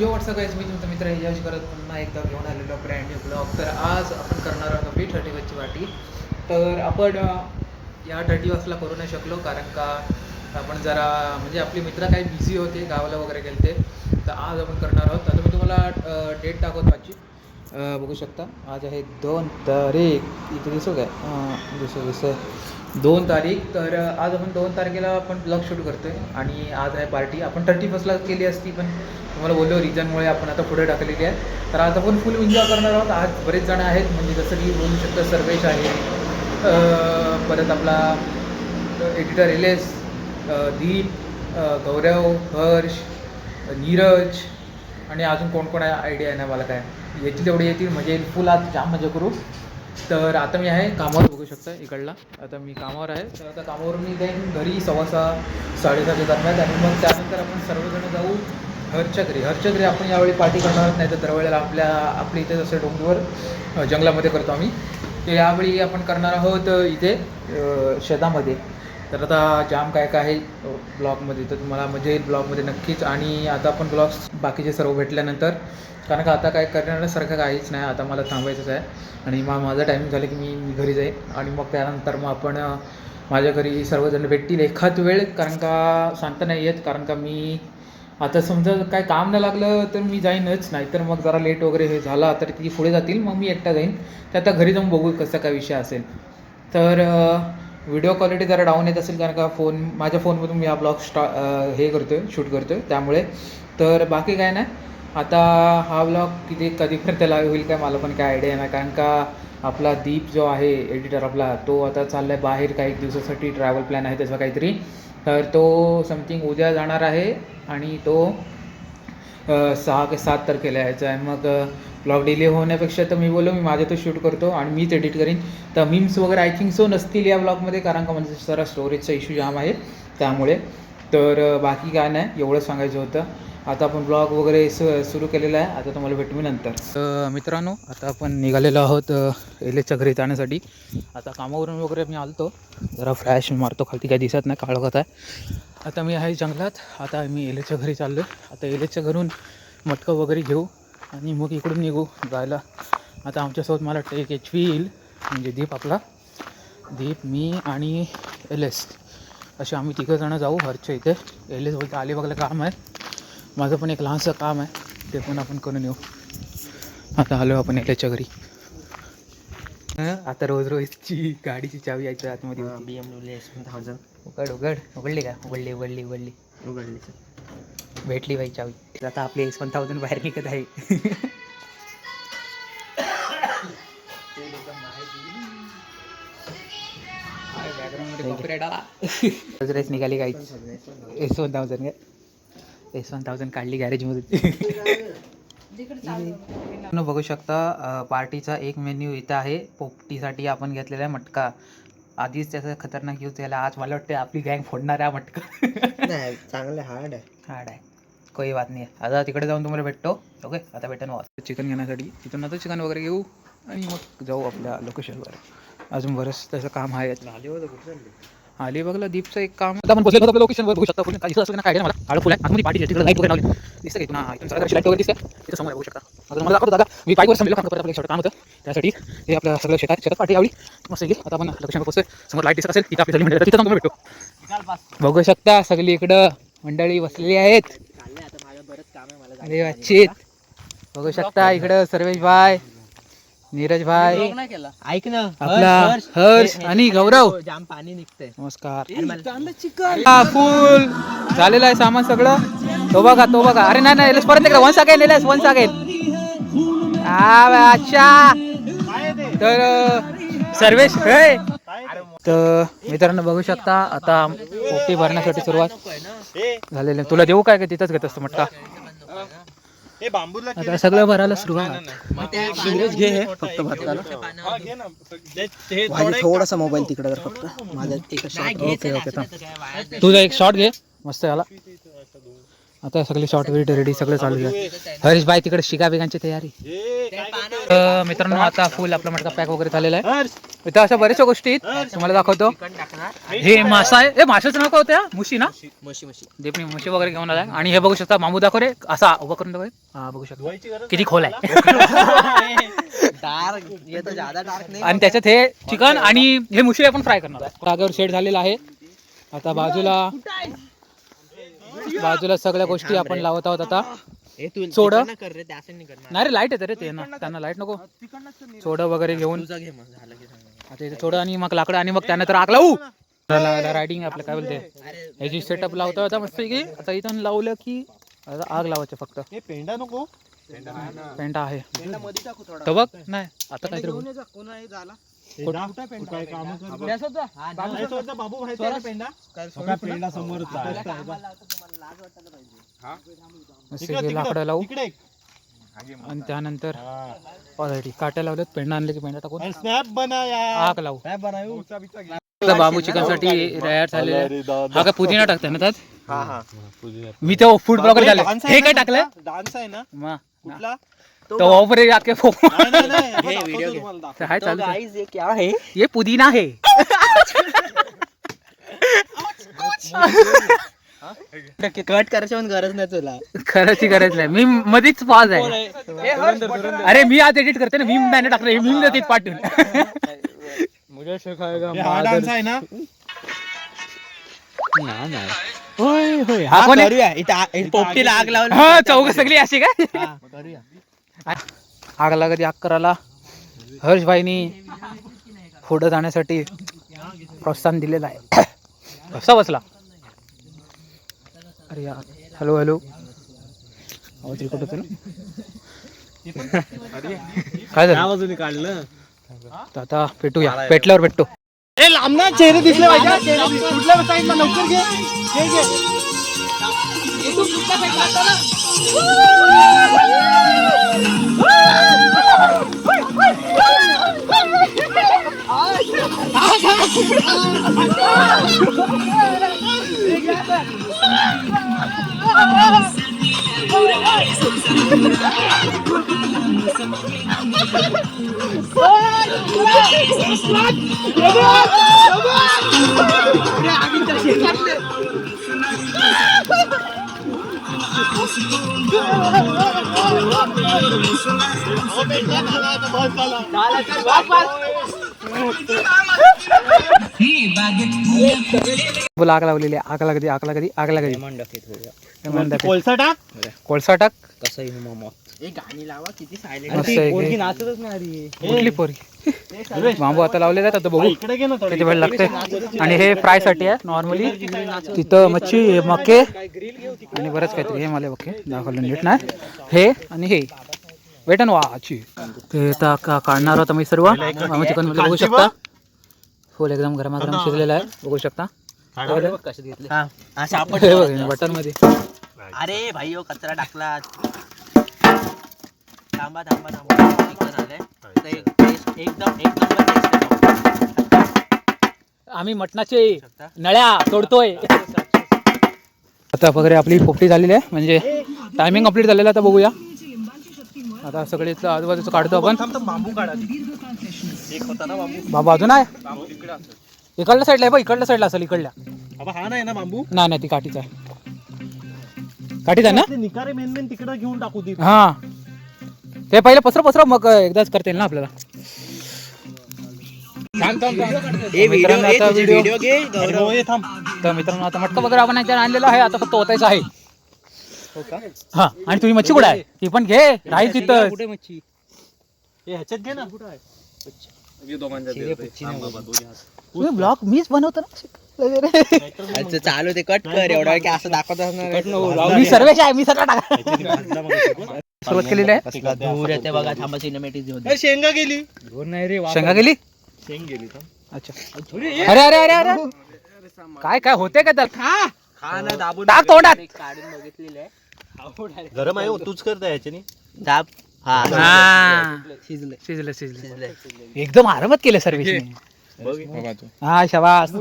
यो WhatsApp guys मी तुमचा मित्र यश करत पुन्हा एकदा घेऊन आलेलो ब्रँड न्यू ब्लॉग तर आज आपण करणार आहोत बी थर्टी वरची वाटी. तर आपण या थर्टी वसला करू नाही शकलो कारण का आपण जरा म्हणजे आपले मित्र काही बिझी होते गावाला वगैरे गेले तर आज आपण करणार आहोत. आता मी तुम्हाला डेट दाखवतो आजची. बघू शकता. आज आहे दोन तारीख. इथे दिसू काय हो दिसू दिसू दोन तारीख तर आज आपण दोन तारखेला आपण ब्लॉग शूट करतोय. आणि आज आहे पार्टी आपण थर्टी फर्स्टला केली असती पण तुम्हाला बोललो रिझनमुळे आपण आता पुढे टाकलेली आहे. तर आज आपण फुल एन्जॉय करणार आहोत. आज बरेच जण आहेत म्हणजे जसं की बोलू शकतो सर्वेश आहे. परत आपला एडिटर एलेस दीप गौरव हर्ष नीरज आणि अजून कोण कोण आहे? आयडिया आहे ना मला काय. याची तेवढी येतील. म्हणजे फुल आज जाम मजा म्हणजे करू. तर आता मी आहे कामावर बघू शकता इकडला. आता मी कामावर आहे. तर आता कामावर मी देईन घरी सव्वा सहा साडेसहाच्या दरम्यान आणि मग त्यानंतर आपण सर्वजण जाऊ हरच्या घरी. घरी आपण यावेळी पार्टी करणार नाही तर दरवेळेला आपल्या आपल्या इथे जसं डोंगरवर जंगलामध्ये करतो आम्ही. तर यावेळी आपण करणार आहोत इथे शेतामध्ये. तर आता जाम काय काय आहे ब्लॉगमध्ये तर तुम्हाला मजा येईल ब्लॉगमध्ये नक्कीच आणि आता आपण ब्लॉग्स बाकीचे सर्व भेटल्यानंतर कारण का आता काय करण्यासारखं काहीच नाही आता मला थांबायचंच आहे. आणि मग माझा टायमिंग झालं की मी घरी जाईन आणि मग त्यानंतर मग आपण माझ्या घरी सर्वजण भेटतील एखाद वेळ कारण का सांगता नाही येत कारण का मी आता समजा काय काम नाही लागलं तर मी जाईनच नाहीतर मग जरा लेट वगैरे हे झाला तर ती पुढे जातील मग मी एकटा जाईन. तर आता घरी जाऊन बघू कसा काय विषय असेल. तर व्हिडिओ क्वालिटी जरा डाऊन येत असेल कारण का फोन माझ्या फोनमधून मी हा ब्लॉग स्टा हे करतो आहे शूट करतो आहे त्यामुळे तर बाकी काय नाही. आता हा ब्लॉग किती कधीपर्यंत लाईव्ह होईल काय मला पण काय आयडिया नाही. कारण का आपला दीप जो आहे एडिटर आपला तो आता चालला आहे बाहेर काही दिवसासाठी. ट्रॅव्हल प्लॅन आहे त्याचा काहीतरी. तर तो समथिंग उद्या जाणार आहे आणि तो सहा ते सात तारखेला यायचं आहे मग ब्लॉग डिले होण्यापेक्षा तर मी बोललो मी माझं तो शूट करतो आणि मीच एडिट करीन. तर मीम्स वगैरे आय थिंक सो नसतील या ब्लॉगमध्ये कारण का म्हणजे जरा स्टोरेजचा इश्यू जाम आहे त्यामुळे. तर बाकी काय नाही एवढं सांगायचं होतं. आता आपण ब्लॉग वगैरे सु सुरू केलेला आहे. आता तुम्हाला भेटू मी नंतर. मित्रांनो आता आपण निघालेलो आहोत एल एसच्या घरी जाण्यासाठी. आता कामावरून वगैरे मी आलतो. जरा फ्रॅश मारतो खालती काही दिसत नाही काळोखात आहे. आता मी आहे जंगलात. आता मी एल घरी चाललो आहे आता एल एसच्या घरून मटकं वगैरे घेऊ आणि मग इकडून निघू जायला. आता आमच्यासोबत मला वाटतं एक एच पी येईल म्हणजे दीप आपला. दीप मी आणि एल एस असे आम्ही तिघंजणं जाऊ हरच्या इथे. एल एस बोलतं अलिबागला काम आहे. माझं पण एक लहानसं काम आहे ते पण आपण करून येऊ. आता आलो आपण एसच्या घरी. आता रोज रोजची गाडीची चावी यायचं आतमध्ये. B M W S one thousand उघड उघड उघडली का? उघडली उघडली उघडली. उघडली. सर भेटली बाई चावी. आता आपली एस वन थाउजंड बाहेर निघत आहे. रेस निघाली काही S one thousand S one thousand काढली गॅरेजमधून न बघू शकता पार्टीचा एक मेन्यू इथं आहे. पोपटीसाठी आपण घेतलेला आहे मटका. आधीच त्याचा खतरनाक यूज झाला. आज मला वाटतं आपली गँग फोडणार आहे हा मटका. नाही चांगलं हार्ड आहे. हार्ड आहे. काही बात नाही. आता तिकडे जाऊन तुम्हाला भेटतो. ओके आता भेटेन वाज चिकन घेण्यासाठी. तिथून आता चिकन वगैरे घेऊ आणि मग जाऊ आपल्या लोकेशनवर अजून बरंच त्याचं काम आहे. अलिबागला दीपचं एक काम. आता आपण होतो आपल्या लोकेशनवर बघू शकता पुढे काही ना काय मला. आळ फुल आहे आतमध्ये पार्टी तिकडे लाइट वगैरे लावली. दिसतं की पुन्हा इथून सगळं लाइट वगैरे दिसते तिथं समोर बघू शकता. आता मला दाखवतो दादा. मी बाईकवर समजलो काम करत आपलं छोटं काम होतं. त्यासाठी हे आपलं सगळं शेतात शेतात पार्टी आवडी. मस्त गेली आता आपण लोकेशनवर पोहोचतोय. समोर लाइट दिसत असेल तिथं आपली मंडळी तिथं तुम्हाला भेटतो बघू शकता सगळी इकडं मंडळी बसलेली आहेत. चाललंय आता माझं बरंच काम आहे मला अरे वाचित. बघू शकता इकडं सर्वेश भाई. नीरज भाई नाही केला. ऐक ना आपला हर्ष आणि गौरव. जाम पाणी निघतंय. नमस्कार. चिकन. हा फुल. झालेलं आहे सामान सगळं. तो बघा तो बघा. अरे नाही नाही परत एकदा वन सागेल एलएस वन सागेल हा बा, अच्छा. तर अं, सर्वेश हे तर मित्रांनो बघू शकता आता पोटी भरण्यासाठी सुरुवात झालेली आहे. तुला देऊ काय का तिथंच घेत असतो मटका? हे बांबूला आता सगळं भरायला सुरुवात. घे हे फक्त माझे थोडासा मोबाईल तिकडे जर फक्त. माझा एक ओके ओके थांब. तुझा एक शॉट घे. मस्त झाला. आता सगळे शॉर्ट व्हिडिओ रेडी सगळं चालू आहे. हरीश भाई तिकडे शिका बिगांची तयारी? तर मित्रांनो आता फुल आपला मटका पॅक वगैरे झालेला आहे. इथं अशा बऱ्याचशा गोष्टी आहेत. तुम्हाला दाखवतो. हे मासा आहे. ए माशाचं नाव काय होतं हा? मुशी ना? देपणी मुशी वगैरे घेऊन आलाय. आणि हे बघू शकता मामू दाखव रे. असा उभा करून दाखव. हा बघू शकता. किती खोल आहे. डार्क ये तो ज्यादा डार्क नाही. आणि त्याच्यात हे चिकन आणि हे मुशी आपण फ्राय करणार आहे. जागेवर शेड झालेला आहे. आता बाजूला बाजूला सगळ्या गोष्टी आपण लावत आहोत आता. सोड. नाही रे लाइट येते रे ते ना. त्यांना लाइट नको. सोडं वगैरे घेऊन. तुझा घे मग झालं की सांग आता इथे थोडं आणि मग लाकडं आणि मग त्यानंतर आग लावू. रायडिंग आपलं काय बोलते? ह्याची सेटअप लावतो आता मस्त की आता इथून लावलं की आता आग लावायचं फक्त. हे पेंडा नको. पेंटा आहे. मध्ये टाकू थोडा. तर बघ नाही आता काहीतरी झाला हे बाबू व्हायचा पेंडा पेंडा. लाकडं लावू. आणि त्यानंतर. ऑलरेडी काट्या लावल्यात पेंडा आणले की पेंडा टाकून स्नॅप बना यार आग लावू. आता बांबू चिकनसाठी तयार झालेलं हा काय पुदिना टाकताय ना त्यात? हा हा. मी तो फूड ब्लॉगर झाले. हे काय टाकलं डान्स आहे ना. कुठला? तो वापरे आके फो नाही, नाही, नाही. घे, दाखवतो video घे. तुम्हाला, दाखवतो. तर हाय चालू गाइस ये क्या है ये पुदिना है कट करायची पण गरज नाही तुला. खरंची गरज नाही. मी मध्येच पॉज आहे. अरे मी आज एडिट करते ना मी त्याने टाकलं हे मी देते पाठवून. हे हा डान्स आहे ना? होय होय. हा कोण? आहे? करूया. इथं आ- इथं पोपटीला आग लावली. हा चौघ सगळी अशी काय? हा, करूया. आग लागत आग करायला हर्षभाईनी पुढं जाण्यासाठी प्रोत्साहन दिलेलं आहे. कसा बसला. अरे यार. Hello hello. आवाज रेकॉर्ड होतो ना? काय झालं? काढलं. तर आता भेटूया. भेटल्यावर भेटतो. ए लांबना चेहरे दिसले पाहिजे. कुठल्या साईडला? लवकर घे. घे घे. बोला आग लावलेली. आग लागली आग लागली आग लागली. कोळसा टाक. कोळसा टाक. कसं गाणी लावा किती सायलेंट. नाचतच नाही कुठली पोरी बांबू आता लावलेला आहे आता बघू. इकडे घे ना थोडी किती वेळ लागते आणि हे फ्रायसाठी आहे नॉर्मली तिथं मच्छी हे मके आणि बरंच काहीतरी. हे मला ओके दाखवलं नीट नाही. हे आणि हे. वेट अँड वाची. ते आता का- काढणार आहोत आम्ही सर्व. चिकनमध्ये बघू शकता. फुल एकदम गरमागरम शिजलेलं आहे. बघू शकता. बटनमध्ये अरे भाई हो कचरा टाकला थांबा थांबा थांबा. चिकन आलंय तर एक taste- एकदम एक नंबर. आम्ही मटणाचे? नळ्या तोडतोय. आता वगैरे आपली पोपटी झालेली आहे. म्हणजे टायमिंग कंप्लीट झालेला आता बघूया. आता सगळे इथलं आजूबाजूचं काढतो आपण. बांबू काढा एक होता ना बांबू? बाबा अजून आहे? बांबू तिकडे असेल. इकडल्या साईडला आहे बघ. इकडल्या साईडला असेल इकडल्या. अबा हा नाही ना बांबू? नाही नाही ती काठीच आहे. काठीच आहे ना? ते निकारे मेन मेन तिकडे घेऊन टाकू ती हा. ते पहिले पसर पसर मग एकदाच करता येईल ना आपल्याला. ए व्हिडिओ मित्रांनो, ए आता व्हिडिओ तर मित्रांनो आता मटका वगैरे आपण याच्यात आणलेला आहे आता फक्त ओतायचं आहे. हो का? हा आणि तुझी मच्छी कुठे आहे? ती पण घे राहील तिथं कुठे मच्छी? हे ह्याच्यात घे ना. कुठं आहे तुम्ही ब्लॉग मीच बनवतो ना. अच्छा चालू ते कट कर. एवढा की असं दाखवत असणार मी सर्वेश आहे. मी सगळं टाका. सुरुवात केलेली आहे? दूर येते बघा थांबा सिनेमॅटिक ए, शेंगा गेली. शेंगा गेली? शेंग गेली अच्छा. अरे अरे अरे अरे काय काय होते का त्याला? खा. ना दाबून टाक. तोंडात. काढून बघितलेलं आहे. गरम आहे हो, तूच करता ह्याच्यानी. दाब. हा. हा. शिजले शिजलं शिजलं. शिजले एकदम आरामात केलं सर्विस बघ. हा शबास.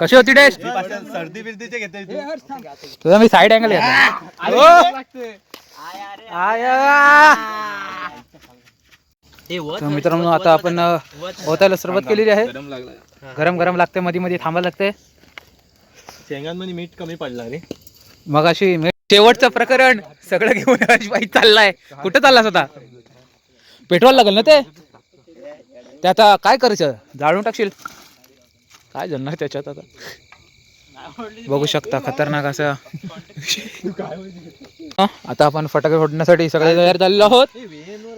कशी होती टेस्ट सर्दी बिर्दीचे घेते तुझा मी साईड अँगल तर मित्रांनो आता आपण ओतायला सुरुवात केलेली आहे. गरम गरम लागते मध्ये मध्ये थांबायला लागते शेंगांमध्ये मीठ कमी पडला रे मग अशी शेवटचं प्रकरण सगळं घेऊन बाई चाललाय. कुठं चाललास आता? पेट्रोल लागेल ना ते? ते आता काय करायचं? जाळून टाकशील? काय जणणार त्याच्यात आता? बघू शकता खतरनाक असं. आता आपण फटाके फोडण्यासाठी सगळे तयार झालेलो आहोत.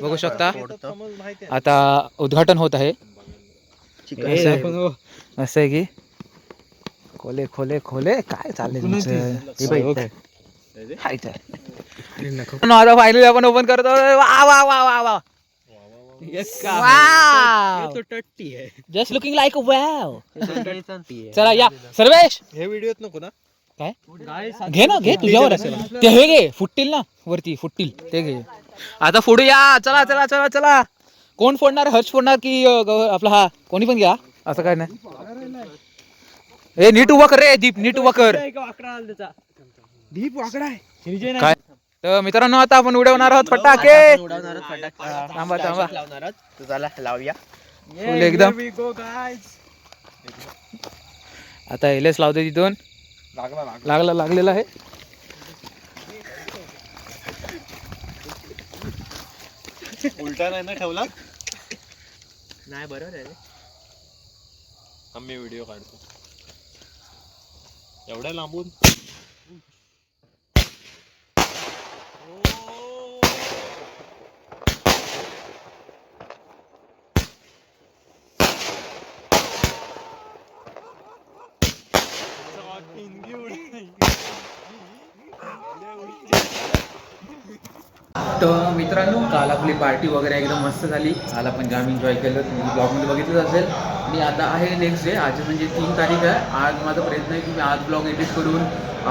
बघू शकता. आता उद्घाटन होत आहे. असं आहे- की खोले खोले खोले. काय चाललंय आता फायनली आपण ओपन करतो वा वा वा वा वा. जस्ट लुकिंग लाईक वॅव चला या सर्वेश! हे व्हिडिओत नको ना. काय? घे ना घे तुझ्यावर असेल. ते हे घे फुटतील ना वरती फुटतील. ते घे. आता फोडू या चला चला चला चला. कोण फोडणार? हर्ष फोडणार की अं, ग- आपला हा? कोणी पण घ्या. असं काय नाही. ए नीट उभा कर रे दीप नीट उभा कर. काय? तर मित्रांनो आता आपण उडवणार आहोत फटाके. थांबा थांबा. चला लावूया. फुल एकदम. आता एलएस लावते तिथून. लागला लागलेला आहे. उलटा नाही ना ठेवला? नाही बरोबर आहे आम्ही व्हिडिओ काढतो. एवढ्या लांबून? तर मित्रांनो काल आपली पार्टी वगैरे एकदम मस्त झाली. काल आपण जाम एन्जॉय केलं. तुम्ही ब्लॉगमध्ये बघितलंच असेल. मी आता आहे नेक्स्ट डे आज म्हणजे तीन तारीख आहे. आज माझा प्रयत्न आहे की मी आज ब्लॉग एडिट करून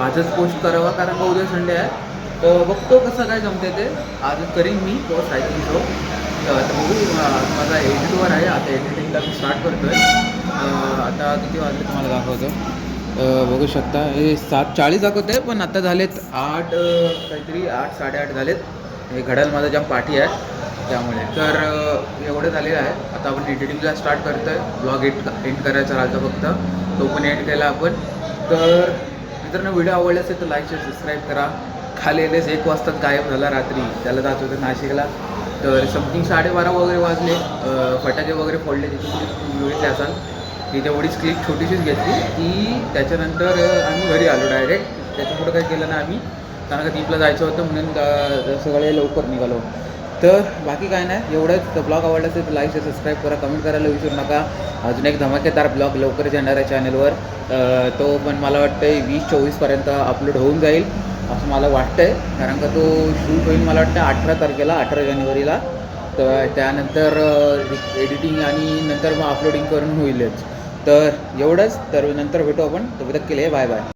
आजच पोस्ट करावा. कारण का उद्या संडे आहे. तर बघतो कसं काय जमते ते. आजच करीन मी पोस्ट आय थिंक सो तर बघू माझा एडिटवर आहे. आता एडिटिंगला मी स्टार्ट करतो आहे आता किती वाजले तुम्हाला दाखवतो. बघू शकता. हे सात चाळीस दाखवत आहे पण आता झालेत आठ काहीतरी आठ साडेआठ झालेत. हे घड्याळ माझा जाम पाठी आहे त्यामुळे. तर एवढं झालेलं आहे. आता आपण एडिटिंगला स्टार्ट करतो आहे ब्लॉग एड एंड करायचा राहतो फक्त. तो पण एंड केला आपण. तर मित्रांनो व्हिडिओ आवडला असेल तर लाईक शेअर सबस्क्राईब करा. खाली येलेच एक वाजता गायब झाला रात्री. त्याला जात होतं नाशिकला. तर समथिंग साडेबारा वगैरे वाजले. फटाके वगैरे फोडले तिथे तुम्ही बघितले असाल. ती तेवढीच क्लिप छोटीशीच घेतली. की त्याच्यानंतर आम्ही घरी आलो डायरेक्ट त्याच्या पुढं काय केलं ना आम्ही. कारण का दीपला जायचं होतं म्हणून सगळे लवकर निघालो. तर बाकी काय नाही एवढंच. तर ब्लॉग आवडला असेल तर लाईक शेअर सबस्क्राईब करा. कमेंट करायला विसरू नका. अजून एक धमाकेदार ब्लॉग लवकरच येणार आहे चॅनलवर तो पण मला वाटतं वीस चोवीसपर्यंत अपलोड होऊन जाईल असं मला वाटतंय. कारण का तो शूट होईल मला वाटतं अठरा तारखेला अठरा जानेवारीला. तर त्यानंतर एडिटिंग आणि नंतर मग अपलोडिंग करून होईलच. तर एवढंच. तर नंतर भेटू आपण. तोपर्यंत केले बाय बाय